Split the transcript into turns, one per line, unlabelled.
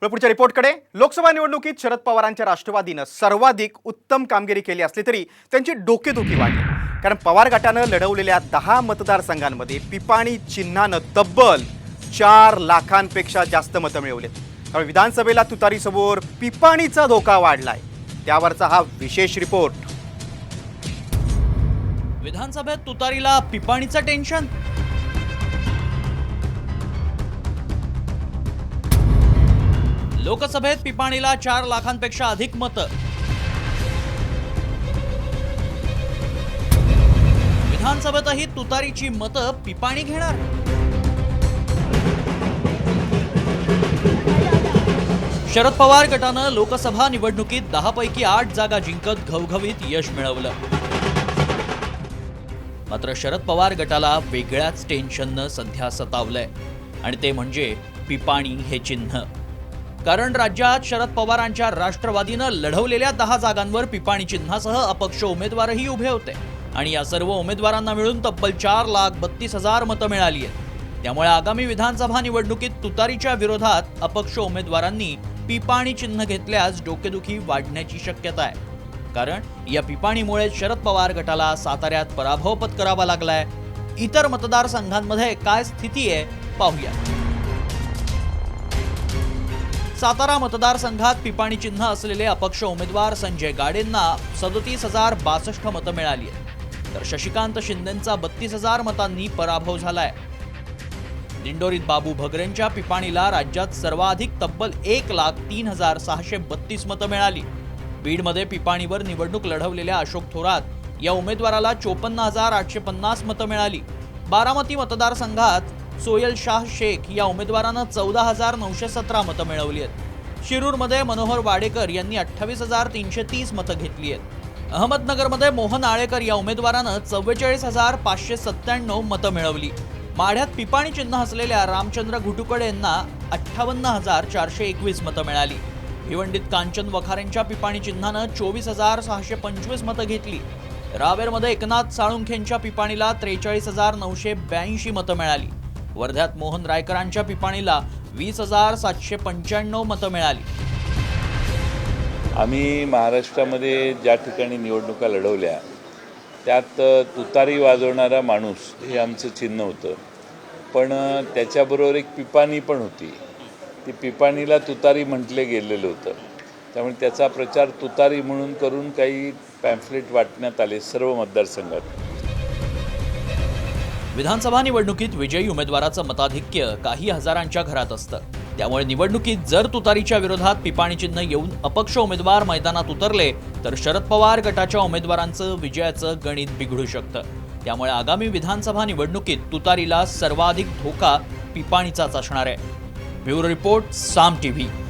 पुढच्या रिपोर्टकडे लोकसभा निवडणुकीत शरद पवारांच्या राष्ट्रवादीनं सर्वाधिक उत्तम कामगिरी केली असली तरी त्यांची डोकेदुखी वाढली. कारण पवार गटानं लढवलेल्या दहा मतदारसंघांमध्ये पिपाणी चिन्हानं तब्बल चार लाखांपेक्षा जास्त मतं मिळवलेत त्यामुळे विधानसभेला तुतारीसमोर पिपाणीचा धोका वाढलाय. त्यावरचा हा विशेष रिपोर्ट.
विधानसभेत तुतारीला पिपाणीचं टेन्शन. लोकसभेत पिपाणीला चार लाखांपेक्षा अधिक मतं. विधानसभेतही तुतारीची मतं पिपाणी घेणार. शरद पवार गटानं लोकसभा निवडणुकीत दहापैकी आठ जागा जिंकत घवघवीत यश मिळवलं. मात्र शरद पवार गटाला वेगळ्याच टेन्शननं सध्या सतावलंय. आणि ते म्हणजे पिपाणी हे चिन्ह. कारण राज्यात शरद पवारांच्या राष्ट्रवादीनं लढवलेल्या दहा जागांवर पिपाणी चिन्हासह अपक्ष उमेदवारही उभे होते. आणि या सर्व उमेदवारांना मिळून तब्बल चार लाख बत्तीस हजार मतं मिळाली आहेत. त्यामुळे आगामी विधानसभा निवडणुकीत तुतारीच्या विरोधात अपक्ष उमेदवारांनी पिपाणी चिन्ह घेतल्यास डोकेदुखी वाढण्याची शक्यता आहे. कारण या पिपाणीमुळे शरद पवार गटाला साताऱ्यात पराभव पत्करावा लागलाय. इतर मतदारसंघांमध्ये काय स्थिती आहे पाहूया सातारा मतदारसंघात पिपाणी चिन्ह असलेले अपक्ष उमेदवार संजय गाडेंना सदतीस हजार बासष्ट मतं मिळाली आहेत. तर शशिकांत शिंदेंचा बत्तीस हजार मतांनी पराभव झालाय. दिंडोरीत बाबू भगरेंच्या पिपाणीला राज्यात सर्वाधिक तब्बल एक लाख तीन हजार सहाशे बत्तीस मतं मिळाली. बीडमध्ये पिपाणीवर निवडणूक लढवलेल्या अशोक थोरात या उमेदवाराला चोपन्न हजार आठशे पन्नास मतं मिळाली. बारामती मतदारसंघात सोयल शाह शेख या उमेदवारानं चौदा हजार नऊशे सतरा मतं मिळवली आहेत. शिरूरमध्ये मनोहर वाडेकर यांनी अठ्ठावीस हजार तीनशे तीस मतं घेतली आहेत. अहमदनगरमध्ये मोहन आळेकर या उमेदवारानं चव्वेचाळीस हजार पाचशे सत्त्याण्णव मतं मिळवली. माढ्यात पिपाणी चिन्ह असलेल्या रामचंद्र घुटुकडे यांना अठ्ठावन्न हजार चारशे एकवीस मतं मिळाली. भिवंडीत कांचन वखारेंच्या पिपाणी चिन्हानं चोवीस हजार सहाशे पंचवीस मतं घेतली. रावेरमध्ये एकनाथ साळुंखेंच्या पिपाणीला त्रेचाळीस हजार नऊशे ब्याऐंशी मतं मिळाली. वर्ध्यात मोहन रायकरांच्या पिपाणीला वीस हजार सातशे पंच्याण्णव मतं मिळाली.
आम्ही महाराष्ट्रामध्ये ज्या ठिकाणी निवडणुका लढवल्या त्यात तुतारी वाजवणारा माणूस हे आमचं चिन्ह होतं. पण त्याच्याबरोबर एक पिपाणी पण होती. ती पिपाणीला तुतारी म्हटले गेलेलं होतं. त्यामुळे त्याचा प्रचार तुतारी म्हणून करून काही पॅम्फलेट वाटण्यात आले सर्व मतदारसंघात.
विधानसभा निवडणुकीत विजयी उमेदवाराचं मताधिक्य काही हजारांच्या घरात असतं. त्यामुळे निवडणुकीत जर तुतारीच्या विरोधात पिपाणी चिन्ह येऊन अपक्ष उमेदवार मैदानात उतरले तर शरद पवार गटाच्या उमेदवारांचं विजयाचं गणित बिघडू शकतं. त्यामुळे आगामी विधानसभा निवडणुकीत तुतारीला सर्वाधिक धोका पिपाणीचाच असणार आहे. Bureau report Saam TV.